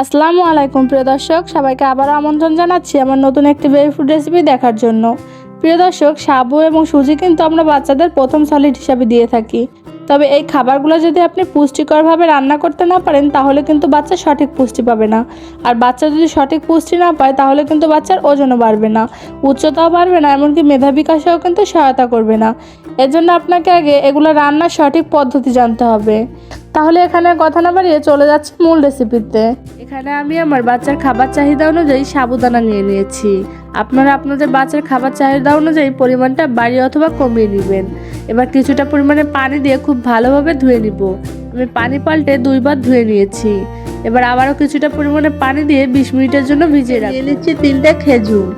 আসসালামু আলাইকুম, প্রিয় দর্শক। সবাইকে আবার আমন্ত্রণ জানাচ্ছি আমার নতুন একটি বেবি ফুড রেসিপি দেখার জন্য। প্রিয় দর্শক, সাবু এবং সুজি কিন্তু আমরা বাচ্চাদের প্রথম সলিড হিসাবে দিয়ে থাকি। তবে এই খাবারগুলো যদি আপনি পুষ্টিকরভাবে রান্না করতে না পারেন, তাহলে কিন্তু বাচ্চা সঠিক পুষ্টি পাবে না। আর বাচ্চা যদি সঠিক পুষ্টি না পায়, তাহলে কিন্তু বাচ্চার ওজনও বাড়বে না, উচ্চতাও বাড়বে না, এমনকি মেধা বিকাশেও কিন্তু সহায়তা করবে না। এজন্য আপনাকে আগে এগুলো রান্নার সঠিক পদ্ধতি জানতে হবে। তাহলে এখানে কথা না বাড়িয়ে চলে যাচ্ছে মূল রেসিপিতে এখানে আমি আমার বাচ্চার খাবার চাহিদা অনুযায়ী সাবুদানা নিয়ে নিয়েছি। আপনারা আপনাদের বাচ্চার খাবার চাহিদা অনুযায়ী পরিমাণটা বাড়িয়ে অথবা কমিয়ে নেবেন। এবার কিছুটা পরিমাণে পানি দিয়ে খুব ভালোভাবে ধুয়ে নিব। আমি পানি পাল্টে দুইবার ধুয়ে নিয়েছি। এবার আবারও কিছুটা পরিমাণে পানি দিয়ে বিশ মিনিটের জন্য ভিজিয়ে রাখি নিচ্ছি তিনটা খেজুর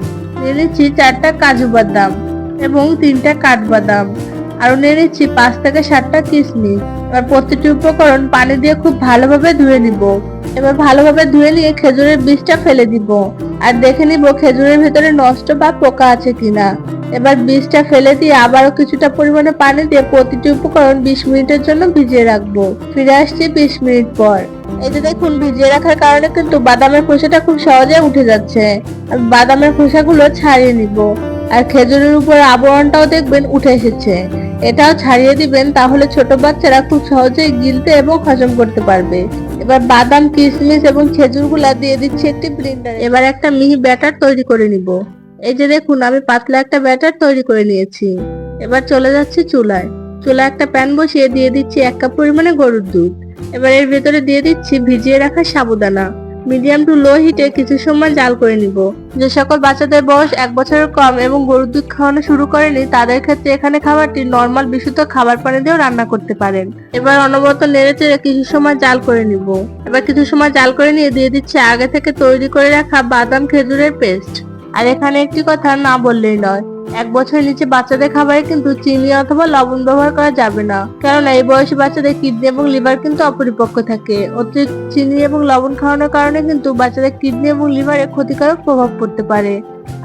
নিয়ে নিচ্ছি চারটা কাজু বাদাম এবং তিনটা কাঠবাদাম। আরও নিয়ে নিচ্ছি পাঁচ থেকে সাতটা কিশমিশ এবার প্রতিটি উপকরণ পানি দিয়ে খুব ভালোভাবে ধুয়ে নিব। এবার ভালোভাবে ধুয়ে নিয়ে খেজুরের বীজটা ফেলে দিব। আর দেখে নিব খেজুরের ভেতরে নষ্ট বা পোকা আছে কিনা। এবার বীজটা ফেলে দিয়ে আবারও কিছুটা পরিমাণে পানি দিয়ে প্রতিটি উপকরণ বিশ মিনিটের জন্য ভিজিয়ে রাখব। ফিরে আসছি বিশ মিনিট পর। এই যে দেখুন, ভিজিয়ে রাখার কারণে কিন্তু বাদামের খোসাটা খুব সহজে উঠে যাচ্ছে। আমি বাদামের খোসাগুলো ছাড়িয়ে নিব। আর খেজুরের উপর আবরণটাও দেখবেন উঠে এসেছে। এটাও ছাড়িয়ে দিবেন তাহলে ছোট বাচ্চারা খুব সহজেই গিলতে এবং হজম করতে পারবে। এবার বাদাম, কিশমিশ এবং খেজুরগুলা দিয়ে দিচ্ছি একটি ব্লেন্ডারে এবার একটা মিহি ব্যাটার তৈরি করে নিব। এই যে দেখুন, আমি পাতলা একটা ব্যাটার তৈরি করে নিয়েছি। এবার চলে যাচ্ছি চুলায়। চুলায় একটা প্যান বসিয়ে দিয়ে দিচ্ছি এক কাপ পরিমাণে গরুর দুধ। এবার এর ভেতরে দিয়ে দিচ্ছি ভিজিয়ে রাখা সাবুদানা। মিডিয়াম টু লো হিটে কিছু সময় জাল করে নিব। যে সকল বাচ্চাদের বয়স এক বছরের কম এবং গরুর দুধ খাওয়ানো শুরু করেনি, তাদের ক্ষেত্রে এখানে খাবারটি নর্মাল বিশুদ্ধ খাবার পানি দিয়েও রান্না করতে পারেন। এবার অনবরত নেড়ে চেড়ে কিছু সময় জাল করে নিব। এবার কিছু সময় জাল করে নিয়ে দিয়ে দিচ্ছে আগে থেকে তৈরি করে রাখা বাদাম খেজুরের পেস্ট। আর এখানে একটি কথা না বললেই নয় এক বছরের নিচে বাচ্চাদের খাবারে কিন্তু চিনি অথবা লবণ ব্যবহার করা যাবে না। কারণ এই বয়সী বাচ্চাদের কিডনি এবং লিভার কিন্তু অপরিপক্ক থাকে। অতিরিক্ত চিনি এবং লবণ খাওয়ানোর কারণে কিন্তু বাচ্চাদের কিডনি এবং লিভারে ক্ষতিকারক প্রভাব পড়তে পারে।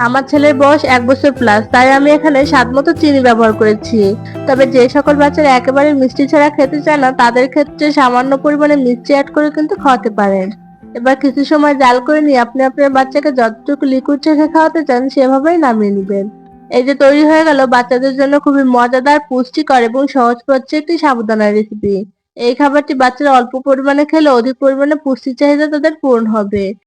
আমার ছেলের বয়স এক বছর প্লাস তাই আমি এখানে স্বাদ মতো চিনি ব্যবহার করেছি। তবে যে সকল বাচ্চারা একেবারে মিষ্টি ছাড়া খেতে চায় না, তাদের ক্ষেত্রে সামান্য পরিমাণে মিষ্টি অ্যাড করে কিন্তু খাওয়াতে পারেন। এবার কিছু সময় জাল করে নিয়ে আপনি আপনার বাচ্চাকে যতটুকু লিকুইড রেখে খাওয়াতে চান, সেভাবেই নামিয়ে নেবেন। এই যে তৈরি হয়ে গেল, বাচ্চাদের জন্য খুবই মজাদার, পুষ্টিকর এবং সহজ পাচ্ছে একটি সাবুদানা রেসিপি এই খাবারটি বাচ্চারা অল্প পরিমাণে খেলে অধিক পরিমাণে পুষ্টির চাহিদা তাদের পূরণ হবে।